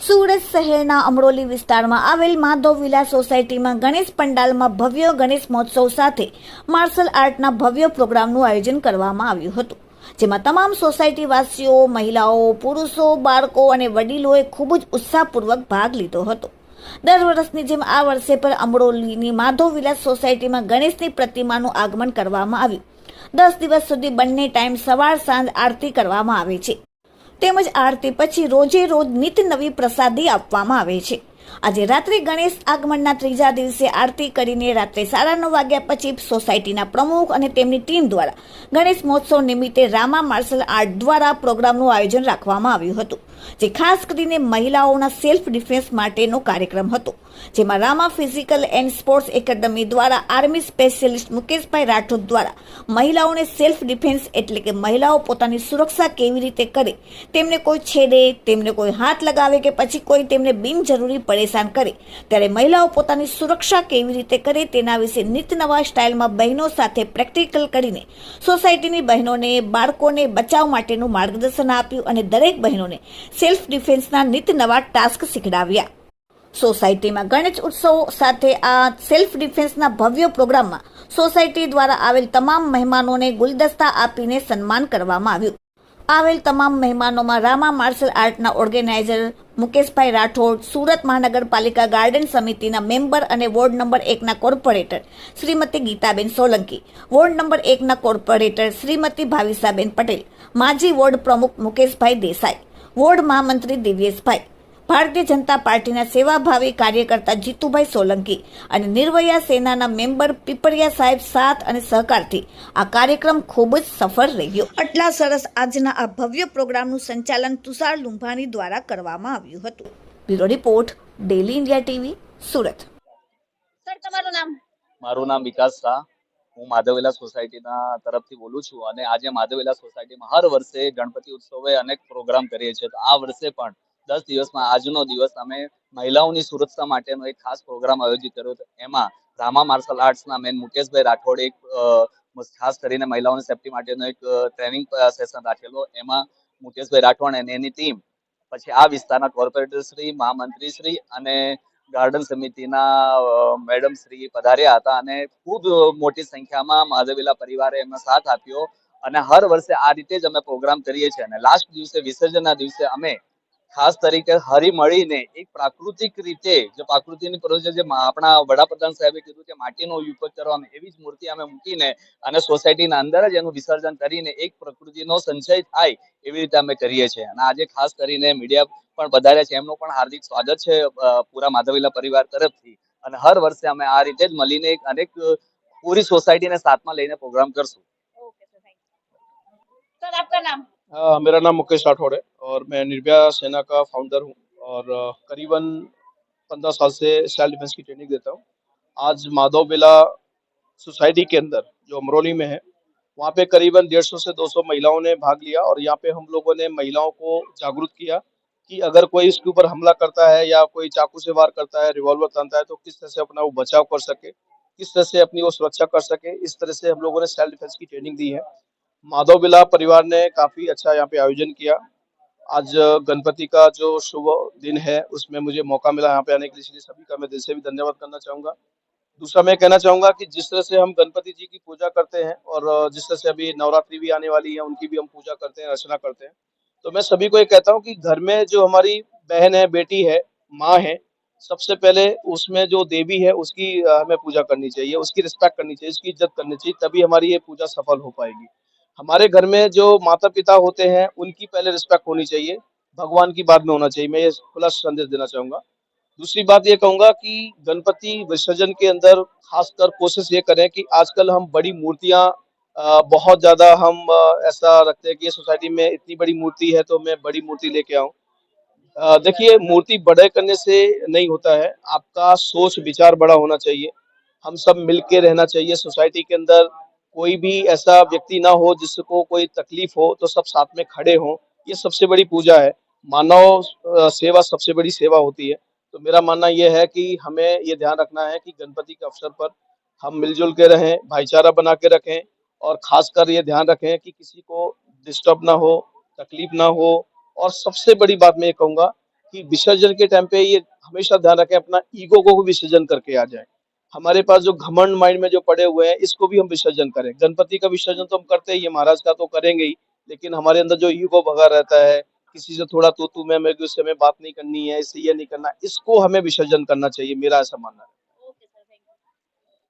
સુરત શહેરના અમરોલી વિસ્તારમાં આવેલ માધવ વિલા સોસાયટીમાં ગણેશ પંડાલમાં ભવ્ય ગણેશ મહોત્સવ સાથે માર્શલ આર્ટના ભવ્ય પ્રોગ્રામનું આયોજન કરવામાં આવ્યું હતું, જેમાં તમામ સોસાયટી વાસીઓ મહિલાઓ, પુરુષો, બાળકો અને વડીલોએ ખૂબ જ ઉત્સાહપૂર્વક ભાગ લીધો હતો. દર વર્ષની જેમ આ વર્ષે પણ અમરોલીની માધવ વિલાસ સોસાયટીમાં ગણેશની પ્રતિમાનું આગમન કરવામાં આવ્યું. દસ દિવસ સુધી બંને ટાઈમ સવાર, સાંજ આરતી કરવામાં આવે છે. તેમજ આરતી પછી રોજે રોજ નિત નવી પ્રસાદી આપવામાં આવે છે. આજે રાત્રે ગણેશ આગમનના ત્રીજા દિવસે આરતી કરીને રાત્રે સાડા નવ વાગ્યા પછી સોસાયટીના પ્રમુખ અને તેમની ટીમ દ્વારા ગણેશ મહોત્સવ નિમિત્તે રામા માર્શલ આર્ટ દ્વારા પ્રોગ્રામનું આયોજન રાખવામાં આવ્યું હતું. જે ખાસ કરીને મહિલાઓના સેલ્ફ ડિફેન્સ માટેનો કાર્યક્રમ હતો, જેમાં Rama physical and sports academy દ્વારા આર્મી સ્પેશિયલિસ્ટ મુકેશભાઈ રાઠોડ દ્વારા મહિલાઓને સેલ્ફ ડિફેન્સ એટલે કે મહિલાઓ પોતાની સુરક્ષા કેવી રીતે કરે, તેમને કોઈ છેડે, તેમને કોઈ હાથ લગાવે કે પછી કોઈ તેમને બિનજરૂરી પરેશાન કરે, ત્યારે મહિલાઓ પોતાની સુરક્ષા કેવી રીતે કરે તેના વિશે નિત નવા સ્ટાઇલમાં બહેનો સાથે પ્રેક્ટિકલ કરીને સોસાયટીની બહેનોને, બાળકોને બચાવ માટેનું માર્ગદર્શન આપ્યું અને દરેક બહેનોને સેલ્ફ ડિફેન્સના નિત નવા ટાસ્ક શીખડાવ્યા. સોસાયટીમાં ગણેશ ઉત્સવ સાથે આ સેલ્ફ ડિફેન્સના ભવ્ય પ્રોગ્રામમાં સોસાયટી દ્વારા આવેલ તમામ મહેમાનોને ગુલદસ્તા આપીને સન્માન કરવામાં આવ્યું. આવેલ તમામ મહેમાનોમાં રામા માર્શલ આર્ટના ઓર્ગેનાઇઝર મુકેશભાઈ રાઠોડ, સુરત મહાનગરપાલિકા ગાર્ડન સમિતિના મેમ્બર અને વોર્ડ નંબર એકના corporator Shrimati Gitaben Solanki, ward number એકના કોર્પોરેટર શ્રીમતી ભાવિસાબેન પટેલ, માજી વોર્ડ પ્રમુખ મુકેશભાઈ દેસાઈ વોર્ડ મહામંત્રી દિવ્યેશભાઈ. ભારતીય જનતા પાર્ટીના સેવાભાવી કાર્યકર્તા જીતુભાઈ સોલંકી અને નિર્ભયા સેનાના મેમ્બર પીપળિયા સાહેબ સાથ અને સહકારથી આ કાર્યક્રમ ખૂબ જ સફળ રહ્યો. આટલા સરસ આજના આ ભવ્ય પ્રોગ્રામનું સંચાલન તુષાર લુંભાણી દ્વારા કરવામાં આવ્યું હતું. Bureau report Daily India TV Surat. Sir તમારું નામ? મારું નામ વિકાસ શાહ. હું માધવેલા સોસાયટીના તરફથી બોલું છું અને આજે માધવેલા સોસાયટીમાં હર વર્ષે ગણપતિ ઉત્સવે અનેક પ્રોગ્રામ કરીએ છીએ. તો આ વર્ષે પણ દસ દિવસમાં આજનો દિવસ અમે મહિલાઓની સુરક્ષા માટેનો એક ખાસ પ્રોગ્રામ આયોજિત કર્યો હતો. એમાં રામા માર્શલ આર્ટ્સના મેન મુકેશભાઈ રાઠોડે એક ખાસ કરીને મહિલાઓની સેફટી માટેનો એક ટ્રેનિંગ સેશન રાખેલો. એમાં મુકેશભાઈ રાઠોડ અને એની ટીમ પછી આ વિસ્તારના કોર્પોરેટર શ્રી, મહામંત્રી શ્રી અને ગાર્ડન સમિતિના મેડમ શ્રી પધાર્યા હતા અને ખૂબ મોટી સંખ્યામાં માધવીલા પરિવારે એમનો સાથ આપ્યો. અને હર વર્ષે આ રીતે જ અમે પ્રોગ્રામ કરીએ છીએ. અને લાસ્ટ દિવસે, વિસર્જનના દિવસે અમે ખાસ તરીકે હરી મળીને એક પ્રાકૃતિક રીતે જે પ્રાકૃતિની પ્રવૃત્તિ જે આપણા વડાપ્રધાન સાહેબે કીધું કે માટીનો ઉપયોગ કરવા એવી જ મૂર્તિ અમે મૂકીને અને સોસાયટીના અંદર જ એનું વિસર્જન કરીને એક પ્રકૃતિનો સંચય થાય એવી રીતે અમે કરીએ છીએ. અને આજે ખાસ કરીને મીડિયા પણ વધારે છે. એમનો પણ હાર્દિક સ્વાગત છે પૂરા માધવીલા પરિવાર તરફથી. અને હર વર્ષે અમે આ રીતે જ મળીને એક અનેક પૂરી સોસાયટીને સાથમાં લઈને પ્રોગ્રામ કરશું. સર આપકા નામ? મેરા નામ મુકેશ રાઠોડે और मैं निर्भया सेना का फाउंडर हूँ और करीबन पंद्रह साल से सेल्फ डिफेंस की ट्रेनिंग देता हूँ। आज माधव बेला सोसाइटी के अंदर, जो अमरोली में है, वहाँ पे करीबन डेढ़ सौ से 200 महिलाओं ने भाग लिया और यहाँ पे हम लोगों ने महिलाओं को जागरूक किया कि अगर कोई इसके ऊपर हमला करता है या कोई चाकू से वार करता है रिवॉल्वर तानता है तो किस तरह से अपना वो बचाव कर सके, किस तरह से अपनी वो सुरक्षा कर सके, इस तरह से हम लोगों ने सेल्फ डिफेंस की ट्रेनिंग दी है। माधव बिला परिवार ने काफ़ी अच्छा यहाँ पे आयोजन किया। आज गणपति का जो शुभ दिन है, उसमें मुझे मौका मिला यहाँ पे आने के लिए, इसलिए सभी का मैं दिल से भी धन्यवाद करना चाहूँगा। दूसरा मैं कहना चाहूँगा कि जिस तरह से हम गणपति जी की पूजा करते हैं, और जिस तरह से अभी नवरात्रि भी आने वाली है, उनकी भी हम पूजा करते हैं रचना करते हैं तो मैं सभी को ये कहता हूँ कि घर में जो हमारी बहन है, बेटी है, माँ है, सबसे पहले उसमें जो देवी है, उसकी हमें पूजा करनी चाहिए, उसकी रिस्पेक्ट करनी चाहिए, उसकी इज़्ज़त करनी चाहिए, तभी हमारी ये पूजा सफल हो पाएगी। हमारे घर में जो माता पिता होते हैं, उनकी पहले रिस्पेक्ट होनी चाहिए। भगवान की बाद में होना चाहिए। मैं ये खुला संदेश देना चाहूँगा। दूसरी बात ये कहूँगा कि गणपति विसर्जन के अंदर खासकर कोशिश ये करें कि आजकल हम बड़ी मूर्तियाँ बहुत ज़्यादा हम ऐसा रखते हैं कि सोसाइटी में इतनी बड़ी मूर्ति है तो मैं बड़ी मूर्ति लेके आऊँ। देखिए, मूर्ति बड़े करने से नहीं होता है। आपका सोच विचार बड़ा होना चाहिए। हम सब मिल के रहना चाहिए। सोसाइटी के अंदर कोई भी ऐसा व्यक्ति ना हो जिसको कोई तकलीफ़ हो तो सब साथ में खड़े हों। ये सबसे बड़ी पूजा है। मानव सेवा सबसे बड़ी सेवा होती है। तो मेरा मानना यह है कि हमें ये ध्यान रखना है कि गणपति के अवसर पर हम मिलजुल के रहें, भाईचारा बना के रखें और खासकर ये ध्यान रखें कि किसी को डिस्टर्ब ना हो, तकलीफ़ ना हो। और सबसे बड़ी बात मैं ये कहूँगा कि विसर्जन के टाइम पे ये हमेशा ध्यान रखें, अपना ईगो को विसर्जन करके आ जाए। हमारे पास जो घमंड माइंड में जो पड़े हुए हैं, इसको भी हम विसर्जन करें। गणपति का विसर्जन तो हम करते ही महाराज का तो करेंगे ही, लेकिन हमारे अंदर जो ईगो भगा रहता है, किसी से थोड़ा तो तू मैं मैं उससे हमें बात नहीं करनी है, इससे ये नहीं करना, इसको हमें विसर्जन करना चाहिए, मेरा ऐसा मानना है।